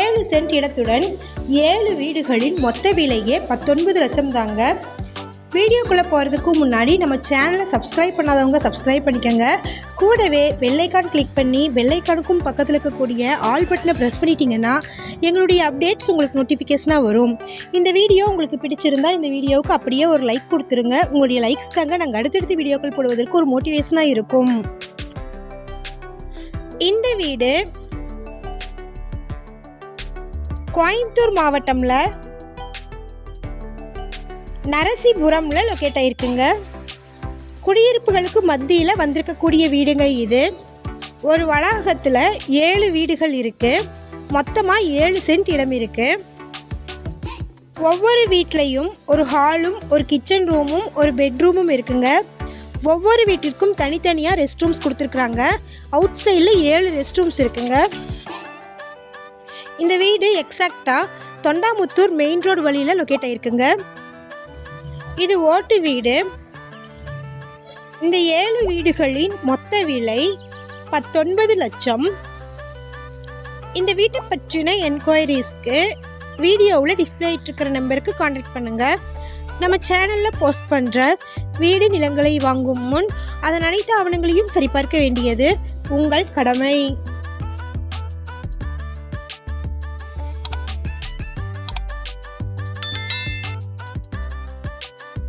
ஏழு சென்ட் இடத்துடன் ஏழு வீடுகளின் மொத்த விலையே பத்தொன்பது லட்சம் தாங்க. வீடியோக்குள்ளே போகிறதுக்கு முன்னாடி நம்ம சேனலை சப்ஸ்கிரைப் பண்ணாதவங்க சப்ஸ்கிரைப் பண்ணிக்கோங்க. கூடவே வெள்ளைக்கான் கிளிக் பண்ணி வெள்ளைக்கானுக்கும் பக்கத்தில் இருக்கக்கூடிய ஆல் பட்டனை ப்ரெஸ் பண்ணிட்டீங்கன்னா எங்களுடைய அப்டேட்ஸ் உங்களுக்கு நோட்டிஃபிகேஷனாக வரும். இந்த வீடியோ உங்களுக்கு பிடிச்சிருந்தா இந்த வீடியோவுக்கு அப்படியே ஒரு லைக் கொடுத்துருங்க. உங்களுடைய லைக்ஸ் தாங்க நாங்கள் அடுத்தடுத்து வீடியோக்கள் போடுவதற்கு ஒரு மோட்டிவேஷனாக இருக்கும். இந்த வீடு கோயம்புத்தூர் மாவட்டம்ல நரசிபுரம்ல லொக்கேட் ஆயிருக்குங்க. குடியிருப்புகளுக்கு மத்தியில் வந்திருக்கக்கூடிய வீடுங்க இது. ஒரு வளாகத்தில் ஏழு வீடுகள் இருக்குது மொத்தமாக ஏழு சென்ட் இடம் இருக்குது ஒவ்வொரு வீட்லேயும் ஒரு ஹாலும் ஒரு கிச்சன் ரூமும் ஒரு பெட்ரூமும் இருக்குங்க. ஒவ்வொரு வீட்டிற்கும் தனித்தனியாக ரெஸ்ட் ரூம்ஸ் கொடுத்துருக்குறாங்க. அவுட் சைடில் ஏழு ரெஸ்ட் ரூம்ஸ் இருக்குங்க. இந்த வீடு எக்ஸாக்டாக தொண்டாமுத்தூர் மெயின் ரோடு வழியில் லொக்கேட் ஆகிருக்குங்க இது ஓட்டு வீடு. இந்த ஏழு வீடுகளின் மொத்த விலை பத்தொன்பது லட்சம். இந்த வீட்டை பற்றின என்கொயரிஸ்க்கு வீடியோவில் டிஸ்பிளே இருக்கிற நம்பருக்கு காண்டாக்ட் பண்ணுங்கள் நம்ம சேனலில் போஸ்ட் பண்ணுற வீடு நிலங்களை வாங்கும் முன் அதன் அனைத்து ஆவணங்களையும் சரிபார்க்க வேண்டியது உங்கள் கடமை.